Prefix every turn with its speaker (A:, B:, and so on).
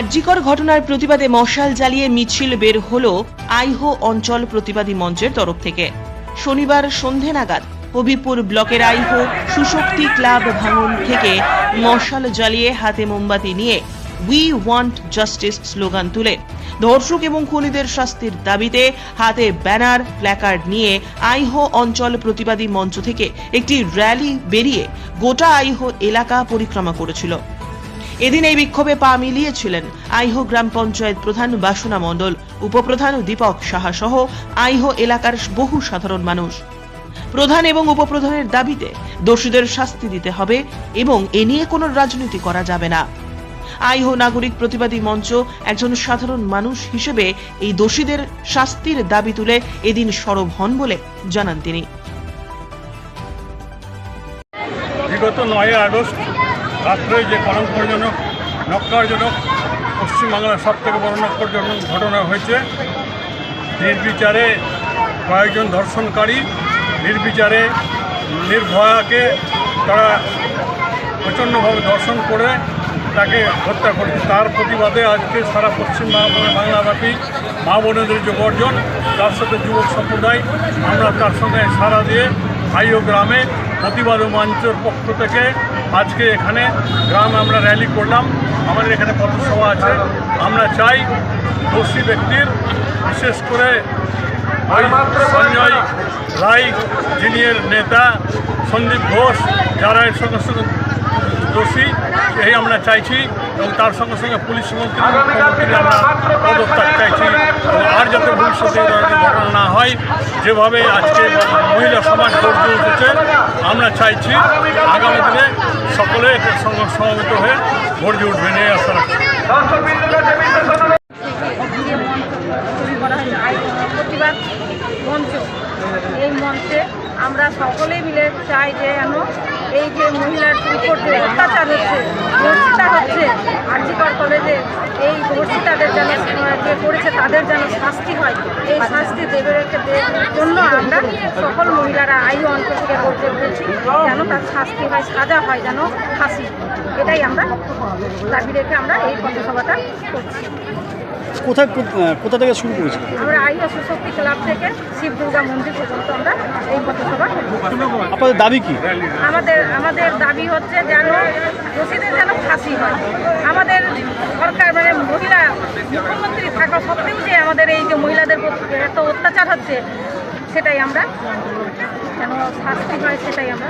A: আরজিকর ঘটনার প্রতিবাদে মশাল জ্বালিয়ে মিছিল বের হল আইহো অঞ্চল প্রতিবাদী মঞ্চের তরফ থেকে। শনিবার সন্ধে নাগাদ হবিপুর ব্লকের আইহো সুশক্তি ক্লাব ভাঙন থেকে মশাল জ্বালিয়ে হাতে মোমবাতি নিয়ে উই ওয়ান্ট জাস্টিস স্লোগান তুলে। ধর্ষক এবং খুনিদের শাস্তির দাবিতে হাতে ব্যানার, প্ল্যাকার্ড নিয়ে আইহো অঞ্চল প্রতিবাদী মঞ্চ থেকে একটি র্যালি বেরিয়ে গোটা আইহো এলাকা পরিক্রমা করেছিল। এদিন এই বিক্ষোভে পা মিলিয়েছিলেন আইহো গ্রাম পঞ্চায়েত প্রধান বাসনা মণ্ডল, উপপ্রধান দীপক সাহা সহ আইহো এলাকার বহু সাধারণ মানুষ। প্রধান এবং উপপ্রধানের দাবিতে দোষীদের শাস্তি দিতে হবে এবং এ নিয়ে কোনো রাজনীতি করা যাবে না। আইহো নাগরিক প্রতিবাদী মঞ্চ একজন সাধারণ মানুষ হিসেবে এই দোষীদের শাস্তির দাবি তুলে এদিন সরব হন বলে জানান তিনি।
B: বিগত নয় আগস্ট রাত্রে যে কলঙ্কজনক, নক্কারজনক, পশ্চিমবাংলার সব থেকে বড় নক্করজনক ঘটনা হয়েছে। নির্বিচারে কয়েকজন ধর্ষণকারী, নির্বিচারে, নির্ভয়াকে তারা প্রচণ্ডভাবে ধর্ষণ করে তাকে হত্যা করেছে। তার প্রতিবাদে আজকে সারা পশ্চিম বাংলা বাংলাব্যাপী মা বোনেদের যে গর্জন, তার সাথে যুবক সম্প্রদায়, আমরা তার সঙ্গে সারা দিয়ে ভাইও গ্রামে প্রতিবাদ মঞ্চের পক্ষ থেকে আজকে এখানে গ্রামে আমরা র্যালি করলাম। আমাদের এখানে পথসভা আছে। আমরা চাই দোষী ব্যক্তির, বিশেষ করে সঞ্জয় রায় যিনি এর নেতা, সন্দীপ ঘোষ, যারা এর সঙ্গে সঙ্গে দোষী এই আমরা চাইছি এবং তার সঙ্গে সঙ্গে পুলিশ মন্ত্রী আমরা পদত্যাগ চাইছি। আর যাতে ভবিষ্যতে ঘটনা না হয় যেভাবে আজকে মহিলা সমাজ গড়ে উঠেছে, আমরা চাইছি আগামী দিনে সকলে এটার সঙ্গে সমবেত হয়ে গড়ে উঠবেন, এই আশা রাখছি।
C: এই মঞ্চে আমরা সকলে মিলে চাই যে যেন এই যে মহিলার অত্যাচার হচ্ছে ধর্ষিতা হচ্ছে আর্জিকর কলেজে এই ধর্ষিতাদের যেন যে করেছে তাদের যেন শাস্তি হয়। এই শাস্তি দেবের জন্য আমরা সকল মহিলারা আয়ু অঞ্চল থেকে বলতে উঠেছি যেন তার শাস্তি হয় সাজা হয় যেন ফাঁসি এটাই আমরা দাবি রেখে আমরা এই পথসভাটা করছি।
D: কোথায় কোথা থেকে শুরু
C: আমরা সুশক্তি ক্লাব থেকে শিব দুর্গা মন্দির পর্যন্ত আমরা এই পথসভা
D: আপনাদের দাবি কি?
C: আমাদের আমাদের দাবি হচ্ছে যেন দোষীদের যেন ফাঁসি হয় আমাদের সরকার মানে মহিলা মুখ্যমন্ত্রী থাকা সত্ত্বেও যে আমাদের এই যে মহিলাদের এত অত্যাচার হচ্ছে সেটাই আমরা কেন শাস্তি হয় সেটাই আমরা